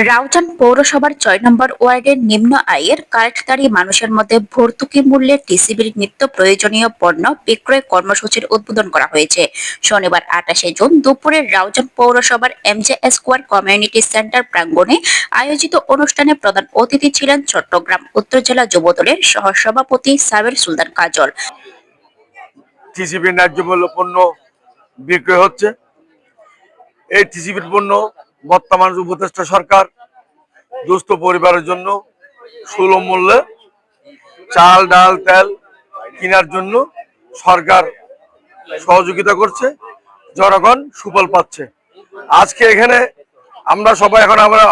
রাউজান পৌরসভার ছয় নম্বর ওয়ার্ডের নিম্ন আয়ের কার্ডধারী মানুষের মধ্যে ভর্তুকি মূল্যে টিসিবির নিত্য প্রয়োজনীয় পণ্য বিক্রয় কর্মসূচির উদ্বোধন করা হয়েছে। শনিবার আঠাশে জুন দুপুরে রাউজান পৌরসভার এমজে স্কোয়ার কমিউনিটি সেন্টার প্রাঙ্গণে আয়োজিত অনুষ্ঠানে প্রধান অতিথি ছিলেন চট্টগ্রাম উত্তর জেলা যুবদলের সহসভাপতি সাবের সুলতান কাজল। টিসিবি ন্যায্য মূল্য পণ্য বিক্রয় হচ্ছে। এই টিসিবির পণ্য বর্তমান উপদেষ্টা সরকার দুস্থ পরিবারের জন্য সুলভ মূল্যে চাল, ডাল, তেল কেনার জন্য সরকার সহযোগিতা করছে, জনগণ সুফল পাচ্ছে। আজকে এখানে আমরা সবাই এখন আমরা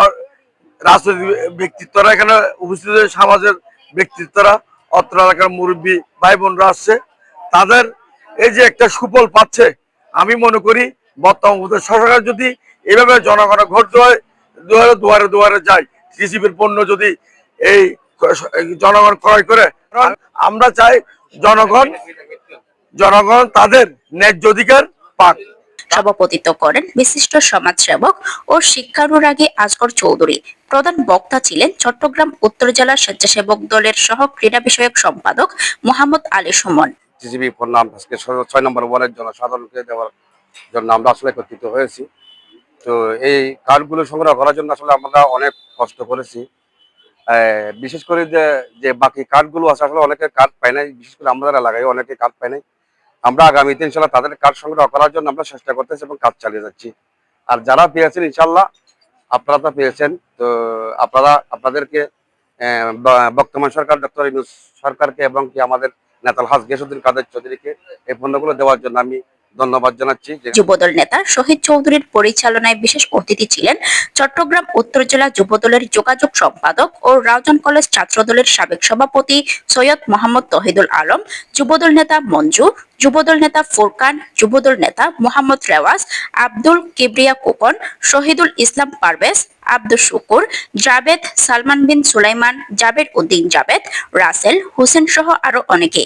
রাজনৈতিক ব্যক্তিত্বরা, এখানে উপস্থিত সমাজের ব্যক্তিত্বরা, অত্র এলাকার মুরব্বী ভাই বোনরা আসছে। তাদের এই যে একটা সুফল পাচ্ছে, আমি মনে করি বর্তমান সরকার যদি এভাবে জনগণের ঘর দুয়ারে দুয়ারে দুয়ারে দুয়ারে যায়। কৃষিবির পণ্য যদি এই জনগণ ক্রয় করে আমরা চাই জনগণ জনগণ তাদের ন্যায্য অধিকার পাক। সভাপতিত্ব করেন বিশিষ্ট সমাজসেবক ও শিক্ষানুরাগী আজগর চৌধুরী। প্রধান বক্তা ছিলেন চট্টগ্রাম উত্তর জেলার স্বেচ্ছাসেবক দলের সহ ক্রীড়া বিষয়ক সম্পাদক মোহাম্মদ আলী সুমন। টিসিবি পণ্য আমরা আজকে ছয় নম্বর ওয়ার্ডের জন্য সাধারণকে দেওয়ার জন্য আমরা আসলে একত্রিত হয়েছি। তো এই কার্ডগুলো সংগ্রহ করার জন্য আসলে আমরা অনেক কষ্ট করেছি। বিশেষ করে যে যে বাকি কার্ডগুলো আছে, আসলে অনেকে কার্ড পায় নাই, বিশেষ করে আমাদের এলাকায় অনেকে কার্ড পায় নাই। আমরা আগামী দিন ইনশাল্লাহ তাদের কার্ড সংগ্রহ করার জন্য আমরা চেষ্টা করতেছি এবং কাজ চালিয়ে যাচ্ছি। আর যারা পেয়েছেন ইনশাল্লাহ, আপনারা তো পেয়েছেন, তো আপনারা, আপনাদেরকে বর্তমান সরকার ডক্টর সরকারকে এবং কি আমাদের নেতাল হাস গেসুদ্দিন কাদের চৌধুরীকে এই পণ্যগুলো দেওয়ার জন্য আমি ধন্যবাদ জানাচ্ছি। যুবদল নেতা শহীদ চৌধুরীর পরিচালনায় বিশেষ অতিথি ছিলেন চট্টগ্রাম উত্তর জেলা যুবদলের যোগাযোগ সম্পাদক ও রাউজান কলেজ ছাত্রদলের সাবেক সভাপতি সৈয়দ মোহাম্মদ তহিদুল আলম, যুবদল নেতা মঞ্জু, যুবদল নেতা ফুরকান, যুবদল নেতা মোহাম্মদ রেওয়াজ, আব্দুল কিবরিয়া কোকন শহীদুল ইসলাম পারভেজ, আব্দুল শুকুর, জাবেদ সালমান বিন সুলাইমান জাবের উদ্দিন জাবেদ, রাসেল, হোসেন সহ আরও অনেকে।